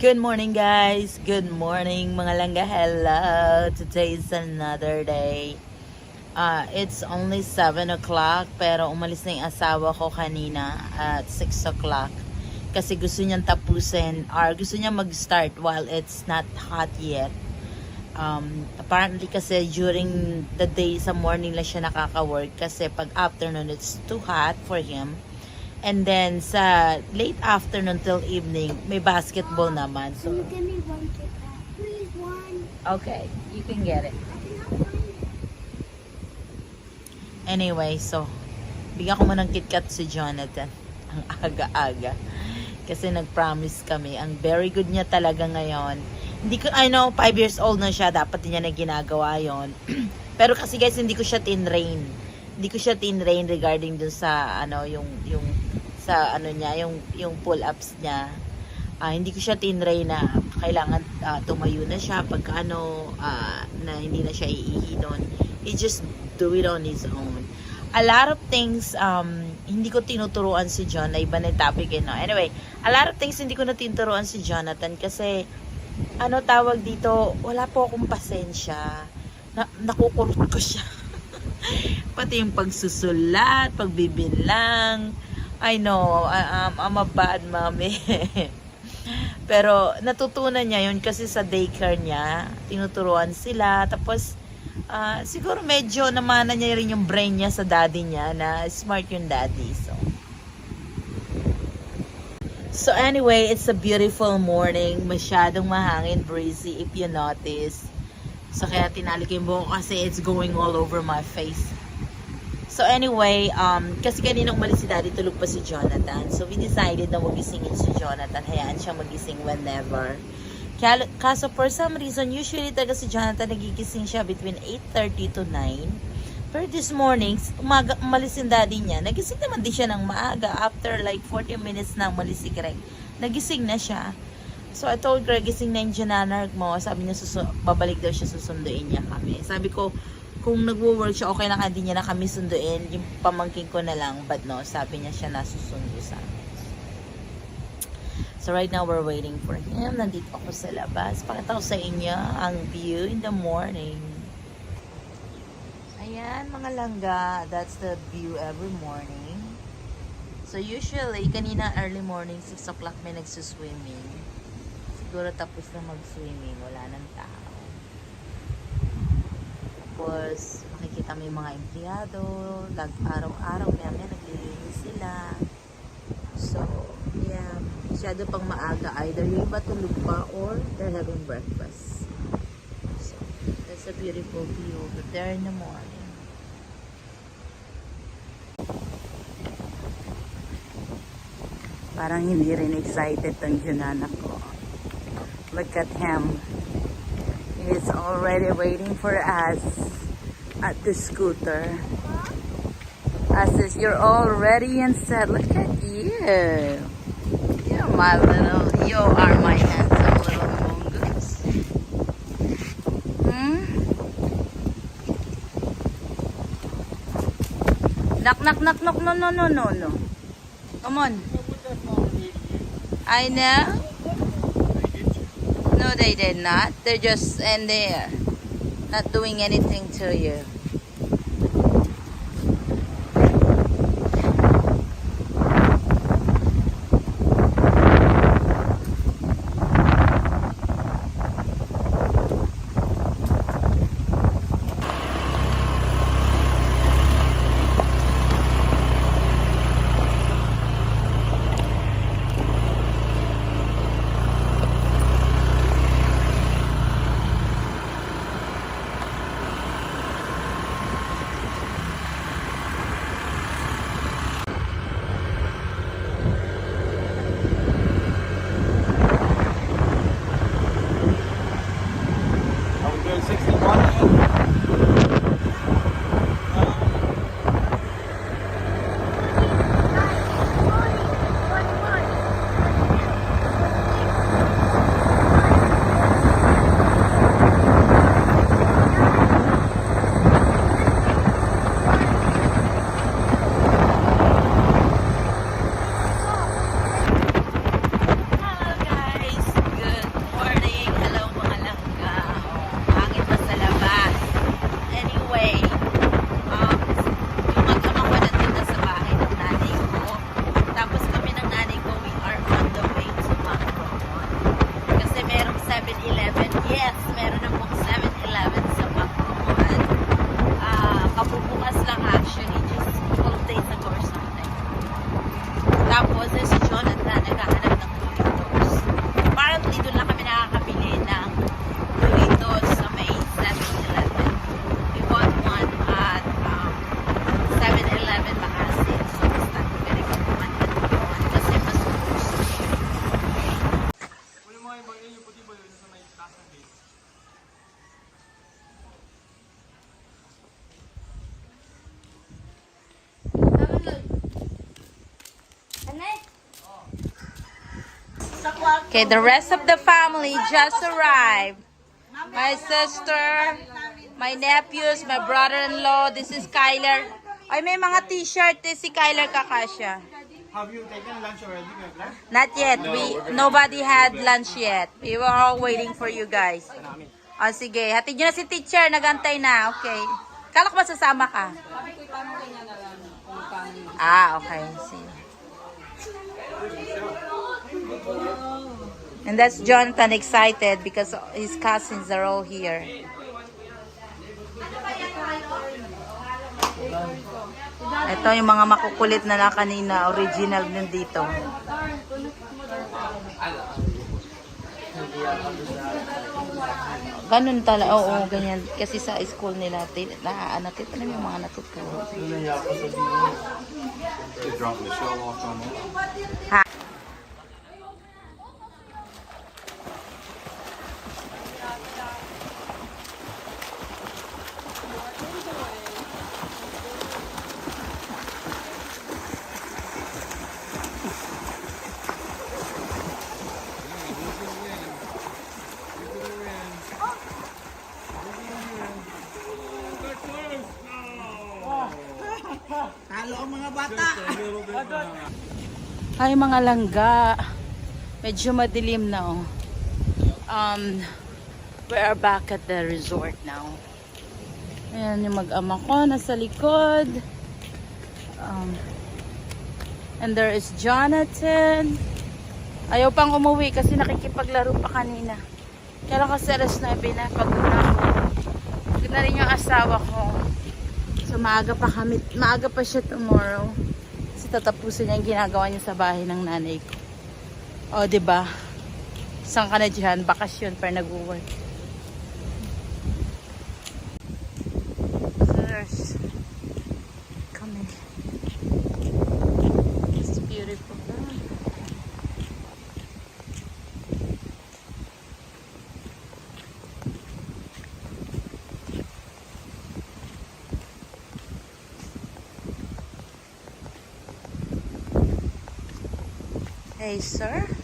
Good morning guys! Good morning mga langga! Hello! Today is another day. Uh, it's only 7 o'clock pero umalis na yung asawa ko kanina at 6 o'clock kasi gusto niyang tapusin or gusto niya mag-start while it's not hot yet. Um, apparently kasi during the day sa morning lang siya nakaka-work kasi pag afternoon it's too hot for him. And then sa late afternoon till evening, may basketball naman. Can you So, give me one Kit Kat? Please, one. okay, you can get it. I cannot find it. Anyway, so, bigyan ko mo ng KitKat si Jonathan. Ang aga-aga. Kasi nag-promise kami. Ang very good niya talaga ngayon. Hindi ko, I know, 5 years old na siya. Dapat niya na ginagawa yon Pero kasi guys, hindi ko siya tinrain. Hindi ko siya tinrain regarding dun sa, ano, yung, yung, sa, ano niya, yung, yung pull-ups niya. Ah, hindi ko siya tinrain na kailangan ah, tumayo na siya pagka ano, ah, na hindi na siya iihi doon. He just do it on his own. A lot of things, um, hindi ko tinuturuan si John, na iba na topic, eh, no? Anyway, a lot of things hindi ko na tinuturuan si Jonathan kasi, ano tawag dito, wala po akong pasensya. Na, nakukurot ko siya. Pati yung pagsusulat, pagbibilang. I know, um, I'm a bad mommy. Pero natutunan niya yun kasi sa daycare niya, tinuturuan sila. Tapos, ah, siguro medyo namana niya rin yung brain niya sa daddy niya na smart yung daddy. So, so anyway, it's a beautiful morning. Masyadong mahangin, breezy if you notice. So kaya tinali ko yung buhok kasi it's going all over my face. So anyway, um, kasi kanina umalis si daddy, tulog pa si Jonathan. So we decided na magisingin si Jonathan. Hayaan siya magising whenever. Kaya, kaso for some reason, usually talaga si Jonathan nagigising siya between 8.30 to 9. Pero this morning, umaga, umalis yung daddy niya. Nagising naman din siya ng maaga. After like 40 minutes na umalis si Greg. Nagising na siya. So I told Greg, gising na yung jananarg mo. Sabi niya, babalik daw siya, susunduin niya kami. Sabi ko, kung nagwo-work siya, okay lang hindi niya na kami sunduin. Yung pamangking ko na lang. But no, sabi niya siya nasusundo sa. So right now, we're waiting for him. Nandito ako sa labas. Pakita ko sa inyo ang view in the morning. Ayan, mga langga. That's the view every morning. So usually, kanina early morning, 6 o'clock may nagsuswimming. Siguro tapos na mag-swimming. Wala nang tao. Tapos, makikita mo yung mga empleyado. Lag, araw-araw, maya maya naglilinis sila. So, yeah. Masyado pang maaga. Either yung iba tulog pa or they're having breakfast. So, that's a beautiful view over there in the morning. Parang hindi rin excited tong Junana ko. Look at him. He's already waiting for us at the scooter. I says, you're all ready and set. Look at you. You're my little, you are my handsome little mongoose. Hmm? Knock, knock, knock, knock, no, no, no, no, no. Come on. I know. No, they did not. They're just in there, not doing anything to you. that was this Okay, the rest of the family just arrived. My sister, my nephews, my brother-in-law, this is Kyler. Ay, may mga t-shirt eh, si Kyler Kakasha. Have you taken lunch already, Kevlar? Not yet. We nobody had lunch yet. We were all waiting for you guys. Ah, sige. Hatid nyo na si teacher. Nagantay na. Okay. Kala ko ba sasama ka? Ah, okay. See. And that's Jonathan excited because his cousins are all here. Ito yung mga makukulit na na kanina, original din dito. Ganun talaga, oo, ganyan. Kasi sa school nila, naaanat, ito na yung mga natuturo. They on me. Ha? Ay, mga langga. Medyo madilim na, oh. Um, we are back at the resort now. Ayan yung mag-ama ko, nasa likod. Um, and there is Jonathan. Ayaw pang umuwi kasi nakikipaglaro pa kanina. Kaya lang kasi alas 9 na, pagod na ako. Pagod na rin yung asawa ko. So maaga pa kami, maaga pa siya tomorrow. Kasi tatapusin niya yung ginagawa niya sa bahay ng nanay ko. O, di ba? Saan ka na dyan? Bakasyon pa nag-work. Hey, sir.